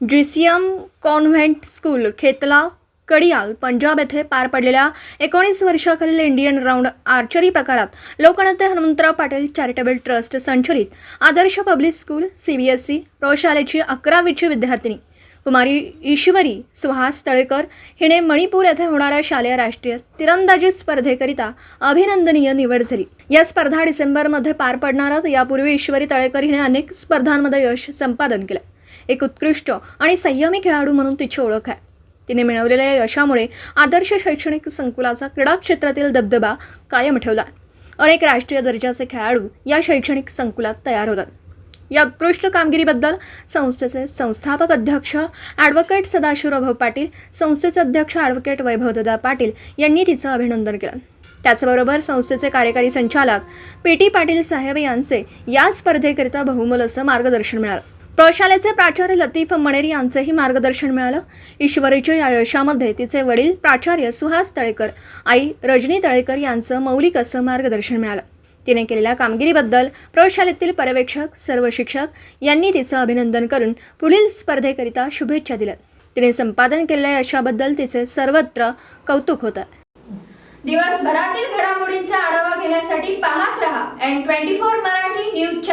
GCM convent school Khetla Kadiyal Punjab येथे पार पडलेल्या एकोणीस वर्षाखालील इंडियन राऊंड आर्चरी प्रकारात लोकनेते हनुमंतराव पाटील चॅरिटेबल ट्रस्ट संचलित Adarsh public school C B S E प्रौशालेची अकरावीची विद्यार्थिनी कुमारी ईश्वरी सुहास तळेकर हिने मणिपूर येथे होणाऱ्या शालेय राष्ट्रीय तिरंदाजी स्पर्धेकरिता अभिनंदनीय निवड झाली. या स्पर्धा डिसेंबरमध्ये पार पडणार यापूर्वी ईश्वरी तळेकर हिने अनेक स्पर्धांमध्ये यश संपादन केलं. एक उत्कृष्ट आणि संयमी खेळाडू म्हणून तिची ओळख आहे. तिने मिळवलेल्या या यशामुळे आदर्श शैक्षणिक संकुलाचा क्रीडा क्षेत्रातील दबदबा कायम ठेवला अनेक राष्ट्रीय दर्जाचे खेळाडू या शैक्षणिक संकुलात तयार होतात. या उत्कृष्ट कामगिरीबद्दल संस्थेचे संस्थापक अध्यक्ष ॲडव्होकेट सदाशिवराव पाटील संस्थेचे अध्यक्ष ॲडव्होकेट वैभवदादा पाटील यांनी तिचं अभिनंदन केलं. त्याचबरोबर संस्थेचे कार्यकारी संचालक पी टी पाटील साहेब यांचे या स्पर्धेकरिता बहुमोल असं मार्गदर्शन मिळालं. प्रशालेचे प्राचार्य लतीफ मणेर यांचेही मार्गदर्शन मिळालं. ईश्वरीच्या या यशामध्ये तिचे वडील प्राचार्य सुहास तळेकर आई रजनी तळेकर यांचं मौलिक असं मार्गदर्शन मिळालं. तिने केलेल्या कामगिरीबद्दल प्रयोगशाळेतील पर्यवेक्षक सर्व शिक्षक यांनी तिचं अभिनंदन करून पुढील स्पर्धेकरिता शुभेच्छा दिल्या तिने संपादन केलेल्या यशाबद्दल तिचे सर्वत्र कौतुक होत. दिवसभरातील घडामोडींचा आढावा घेण्यासाठी पाहत रहा N twenty four Marathi news